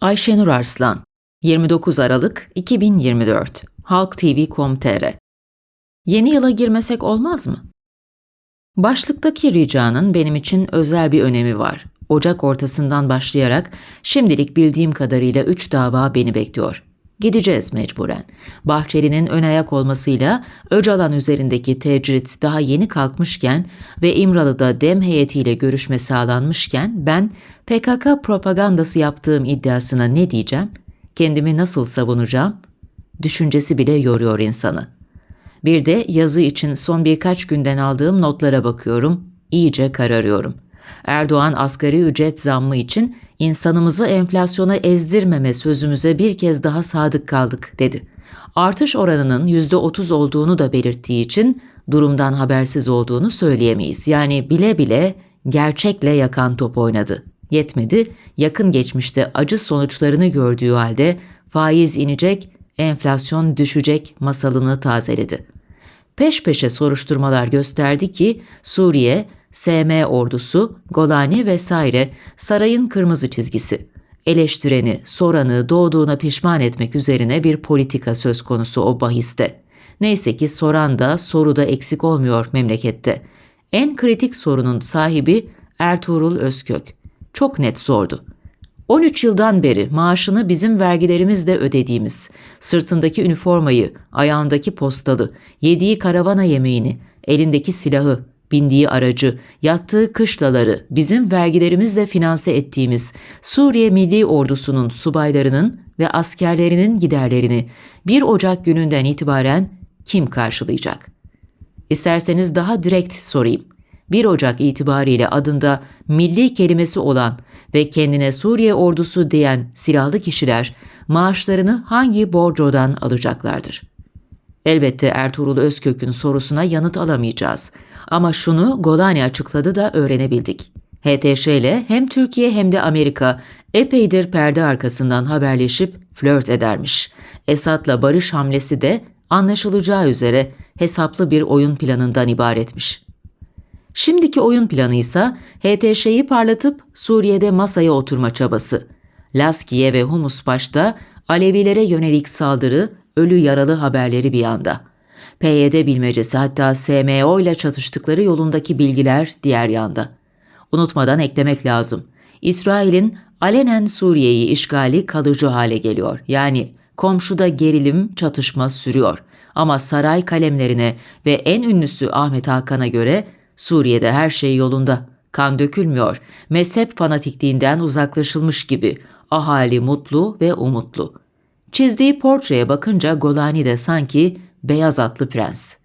Ayşenur Arslan 29 Aralık 2024 Halk TV.com.tr Yeni yıla girmesek olmaz mı? Başlıktaki ricanın benim için özel bir önemi var. Ocak ortasından başlayarak şimdilik bildiğim kadarıyla 3 dava beni bekliyor. Gideceğiz mecburen. Bahçeli'nin ön ayak olmasıyla Öcalan üzerindeki tecrit daha yeni kalkmışken ve İmralı'da dem heyetiyle görüşme sağlanmışken ben PKK propagandası yaptığım iddiasına ne diyeceğim? Kendimi nasıl savunacağım? Düşüncesi bile yoruyor insanı. Bir de yazı için son birkaç günden aldığım notlara bakıyorum, iyice kararıyorum. Erdoğan asgari ücret zammı için insanımızı enflasyona ezdirmeme sözümüze bir kez daha sadık kaldık dedi. Artış oranının %30 olduğunu da belirttiği için durumdan habersiz olduğunu söyleyemeyiz. Yani bile bile gerçekle yakan top oynadı. Yetmedi, yakın geçmişte acı sonuçlarını gördüğü halde faiz inecek, enflasyon düşecek masalını tazeledi. Peş peşe soruşturmalar gösterdi ki Suriye, SM ordusu, Golani vesaire sarayın kırmızı çizgisi. Eleştireni, soranı doğduğuna pişman etmek üzerine bir politika söz konusu o bahiste. Neyse ki soran da soru da eksik olmuyor memlekette. En kritik sorunun sahibi Ertuğrul Özkök. Çok net sordu. 13 yıldan beri maaşını bizim vergilerimizle ödediğimiz, sırtındaki üniformayı, ayağındaki postalı, yediği karavana yemeğini, elindeki silahı, bindiği aracı, yattığı kışlaları bizim vergilerimizle finanse ettiğimiz Suriye Milli Ordusu'nun subaylarının ve askerlerinin giderlerini 1 Ocak gününden itibaren kim karşılayacak? İsterseniz daha direkt sorayım. 1 Ocak itibariyle adında milli kelimesi olan ve kendine Suriye ordusu diyen silahlı kişiler maaşlarını hangi borcodan alacaklardır? Elbette Ertuğrul Özkök'ün sorusuna yanıt alamayacağız. Ama şunu Golani açıkladı da öğrenebildik. HTŞ ile hem Türkiye hem de Amerika epeydir perde arkasından haberleşip flört edermiş. Esad'la barış hamlesi de anlaşılacağı üzere hesaplı bir oyun planından ibaretmiş. Şimdiki oyun planı ise HTŞ'yi parlatıp Suriye'de masaya oturma çabası. Laskiye ve Humus başta Alevilere yönelik saldırı, ölü yaralı haberleri bir yanda. PYD bilmecesi hatta SMO ile çatıştıkları yolundaki bilgiler diğer yanda. Unutmadan eklemek lazım. İsrail'in alenen Suriye'yi işgali kalıcı hale geliyor. Yani komşuda gerilim, çatışma sürüyor. Ama saray kalemlerine ve en ünlüsü Ahmet Hakan'a göre Suriye'de her şey yolunda. Kan dökülmüyor. Mezhep fanatikliğinden uzaklaşılmış gibi. Ahali mutlu ve umutlu. Çizdiği portreye bakınca Golani de sanki beyaz atlı prens.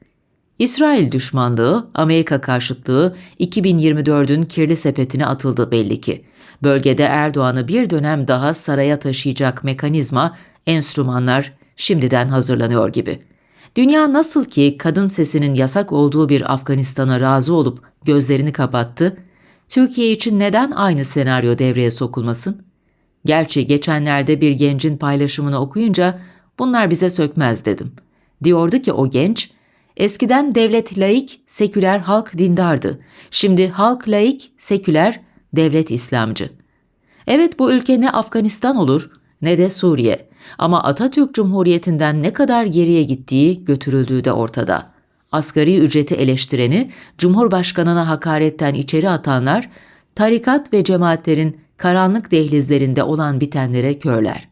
İsrail düşmanlığı, Amerika karşıtlığı 2024'ün kirli sepetine atıldı belli ki. Bölgede Erdoğan'ı bir dönem daha saraya taşıyacak mekanizma, enstrümanlar şimdiden hazırlanıyor gibi.'' Dünya nasıl ki kadın sesinin yasak olduğu bir Afganistan'a razı olup gözlerini kapattı, Türkiye için neden aynı senaryo devreye sokulmasın? Gerçi geçenlerde bir gencin paylaşımını okuyunca bunlar bize sökmez dedim. Diyordu ki o genç, eskiden devlet laik, seküler halk dindardı. Şimdi halk laik, seküler, devlet İslamcı. Evet bu ülke ne Afganistan olur ne de Suriye. Ama Atatürk Cumhuriyeti'nden ne kadar geriye gittiği götürüldüğü de ortada. Asgari ücreti eleştireni, Cumhurbaşkanına hakaretten içeri atanlar, tarikat ve cemaatlerin karanlık dehlizlerinde olan bitenlere körler.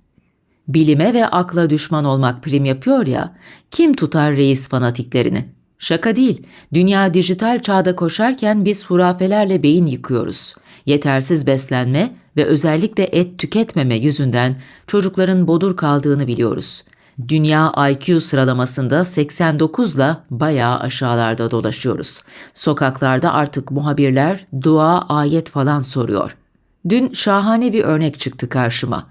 Bilime ve akla düşman olmak prim yapıyor ya, kim tutar reis fanatiklerini? Şaka değil, dünya dijital çağda koşarken biz hurafelerle beyin yıkıyoruz. Yetersiz beslenme ve özellikle et tüketmeme yüzünden çocukların bodur kaldığını biliyoruz. Dünya IQ sıralamasında 89 ile bayağı aşağılarda dolaşıyoruz. Sokaklarda artık muhabirler dua, ayet falan soruyor. Dün şahane bir örnek çıktı karşıma.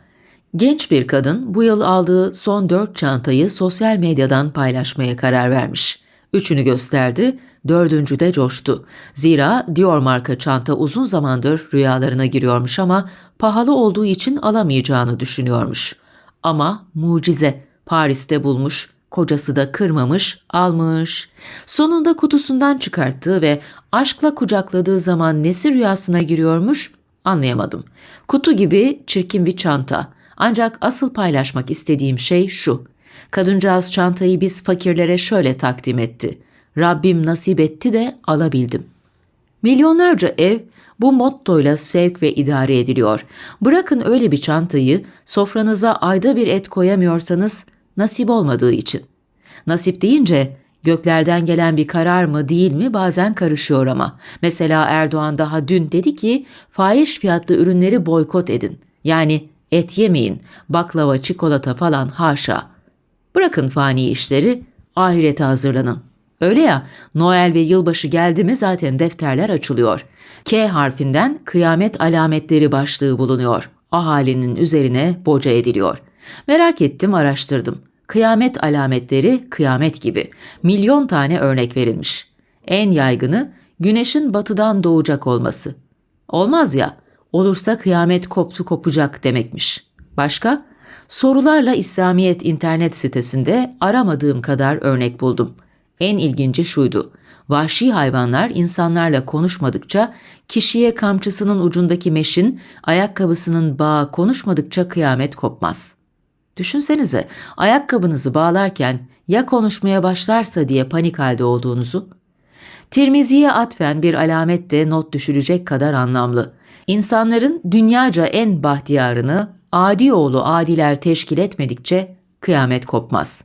Genç bir kadın bu yıl aldığı son dört çantayı sosyal medyadan paylaşmaya karar vermiş. Üçünü gösterdi, dördüncü de coştu. Zira Dior marka çanta uzun zamandır rüyalarına giriyormuş ama pahalı olduğu için alamayacağını düşünüyormuş. Ama mucize Paris'te bulmuş, kocası da kırmamış, almış. Sonunda kutusundan çıkarttığı ve aşkla kucakladığı zaman nesi rüyasına giriyormuş anlayamadım. Kutu gibi çirkin bir çanta Ancak asıl paylaşmak istediğim şey şu. Kadıncağız çantayı biz fakirlere şöyle takdim etti. Rabbim nasip etti de alabildim. Milyonlarca ev bu mottoyla sevk ve idare ediliyor. Bırakın öyle bir çantayı sofranıza ayda bir et koyamıyorsanız nasip olmadığı için. Nasip deyince göklerden gelen bir karar mı değil mi bazen karışıyor ama. Mesela Erdoğan daha dün dedi ki fahiş fiyatlı ürünleri boykot edin. Yani et yemeyin, baklava, çikolata falan haşa. Bırakın fani işleri, ahirete hazırlanın. Öyle ya, Noel ve yılbaşı geldi mi zaten defterler açılıyor. K harfinden kıyamet alametleri başlığı bulunuyor. Ahalinin üzerine boca ediliyor. Merak ettim, araştırdım. Kıyamet alametleri kıyamet gibi. Milyon tane örnek verilmiş. En yaygını güneşin batıdan doğacak olması. Olmaz ya, olursa kıyamet koptu kopacak demekmiş. Başka? Sorularla İslamiyet internet sitesinde aramadığım kadar örnek buldum. En ilginci şuydu. Vahşi hayvanlar insanlarla konuşmadıkça, kişiye kamçısının ucundaki meşin, ayakkabısının bağı konuşmadıkça kıyamet kopmaz. Düşünsenize, ayakkabınızı bağlarken ya konuşmaya başlarsa diye panik halde olduğunuzu. Tirmizi'ye atfen bir alamet de not düşülecek kadar anlamlı. İnsanların dünyaca en bahtiyarını adi oğlu adiler teşkil etmedikçe kıyamet kopmaz.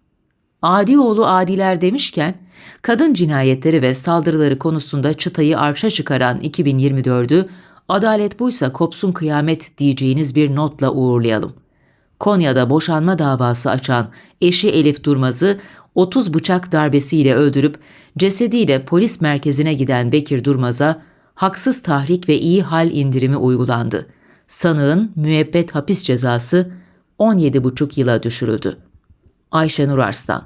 Adi oğlu adiler demişken, kadın cinayetleri ve saldırıları konusunda çıtayı arşa çıkaran 2024'ü adalet buysa kopsun kıyamet diyeceğiniz bir notla uğurlayalım. Konya'da boşanma davası açan eşi Elif Durmaz'ı 30 bıçak darbesiyle öldürüp cesediyle polis merkezine giden Bekir Durmaz'a haksız tahrik ve iyi hal indirimi uygulandı. Sanığın müebbet hapis cezası 17,5 yıla düşürüldü. Ayşenur Arslan